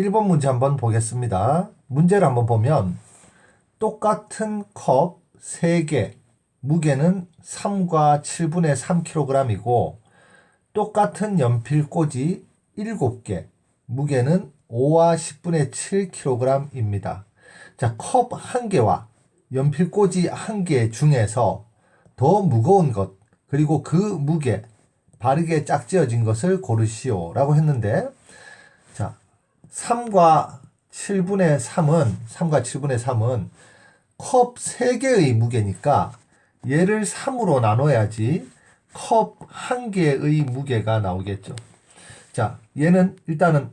1번 문제 한번 보겠습니다. 문제를 한번 보면 똑같은 컵 3개, 무게는 3과 7분의 3kg이고 똑같은 연필꽂이 7개, 무게는 5와 10분의 7kg입니다. 자, 컵한 개와 연필꽂이 한개 중에서 더 무거운 것, 그리고 그 무게, 바르게 짝지어진 것을 고르시오. 라고 했는데, 자, 3과 7분의 3은, 3과 7분의 3은 컵 3개의 무게니까 얘를 3으로 나눠야지 컵 1개의 무게가 나오겠죠. 자, 얘는 일단은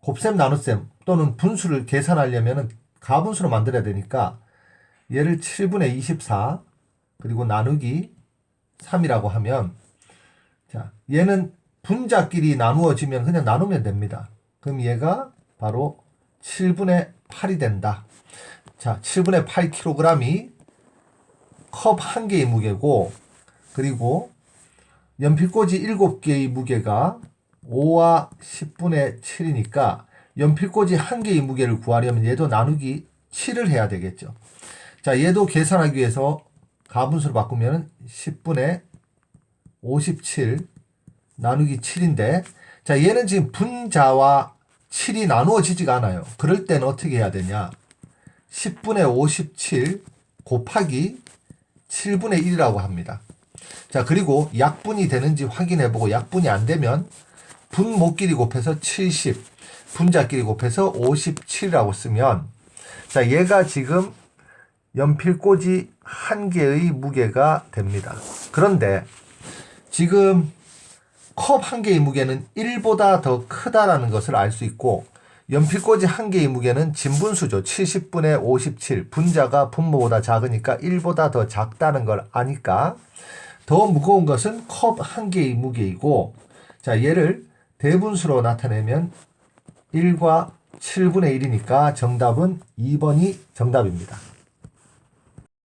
곱셈 나눗셈 또는 분수를 계산하려면은 가분수로 만들어야 되니까 얘를 7분의 24 그리고 나누기 3이라고 하면 자, 얘는 분자끼리 나누어지면 그냥 나누면 됩니다. 그럼 얘가 바로 7분의 8이 된다. 자, 7분의 8kg이 컵 한 개의 무게고 그리고 연필꽂이 7개의 무게가 5와 10분의 7이니까 연필꽂이 한 개의 무게를 구하려면 얘도 나누기 7을 해야 되겠죠. 자, 얘도 계산하기 위해서 가분수로 바꾸면 10분의 57 나누기 7인데 자, 얘는 지금 분자와 7이 나누어지지가 않아요. 그럴 때는 어떻게 해야 되냐? 10분의 57 곱하기 7분의 1이라고 합니다. 자, 그리고 약분이 되는지 확인해 보고 약분이 안 되면 분모끼리 곱해서 70, 분자끼리 곱해서 57이라고 쓰면 자, 얘가 지금 연필꽂이 한 개의 무게가 됩니다. 그런데 지금 컵 한 개의 무게는 1보다 더 크다라는 것을 알 수 있고 연필꽂이 한 개의 무게는 진분수죠. 70분의 57. 분자가 분모보다 작으니까 1보다 더 작다는 걸 아니까 더 무거운 것은 컵 한 개의 무게이고 자, 얘를 대분수로 나타내면 1과 7분의 1이니까 정답은 2번이 정답입니다.